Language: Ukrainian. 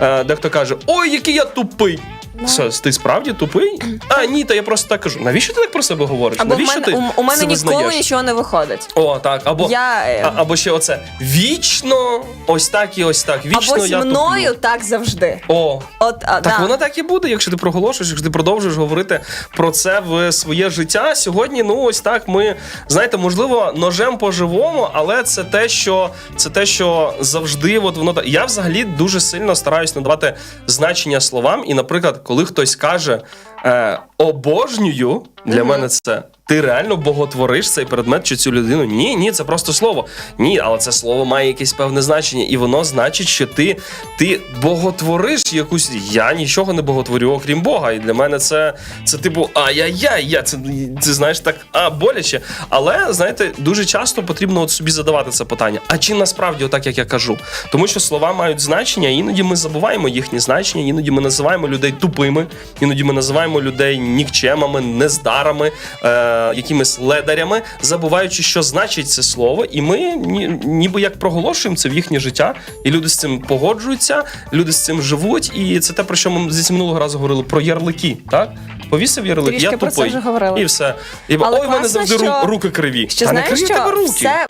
е, дехто каже: Ой, який я тупий. Що, ти справді тупий? А, ні, та я просто так кажу. Навіщо ти так про себе говориш? Або в Навіщо мене, ти у, у мене це ніколи визнаєш? нічого не виходить. О, так, або, Я, е, а, або ще оце вічно, ось так і ось так. Вічно Або зі я мною туплю. так завжди. О, От, а, так да. воно так і буде, якщо ти проголошуєш, якщо ти продовжуєш говорити про це в своє життя. Сьогодні, ну ось так ми знаєте, можливо, ножем по-живому, але це те, що це те, що завжди, от воно так. Я взагалі дуже сильно стараюсь надавати значення словам. І, наприклад, коли хтось каже е, обожнюю, для Мгм. мене це. Ти реально боготвориш цей предмет чи цю людину? Ні, ні, це просто слово. Ні, але це слово має якесь певне значення, і воно значить, що ти, ти боготвориш якусь. Я нічого не боготворю, окрім Бога. І для мене це, це типу, ай-яй-яй, я це, це знаєш так, а боляче. Але знаєте, дуже часто потрібно от собі задавати це питання. А чи насправді отак, як я кажу? Тому що слова мають значення, іноді ми забуваємо їхні значення, іноді ми називаємо людей тупими, іноді ми називаємо людей нікчемами, нездарами, е, якимись ледарями, забуваючи, що значить це слово, і ми ні, ніби як проголошуємо це в їхнє життя, і люди з цим погоджуються, люди з цим живуть. І це те, про що ми зі минулого разу говорили про ярлики. Так повісив ярлик, Трішки я про це вже говорили. І все. І Але ой, в мене завжди що- руки криві. Що Та не криві в тебе руки. все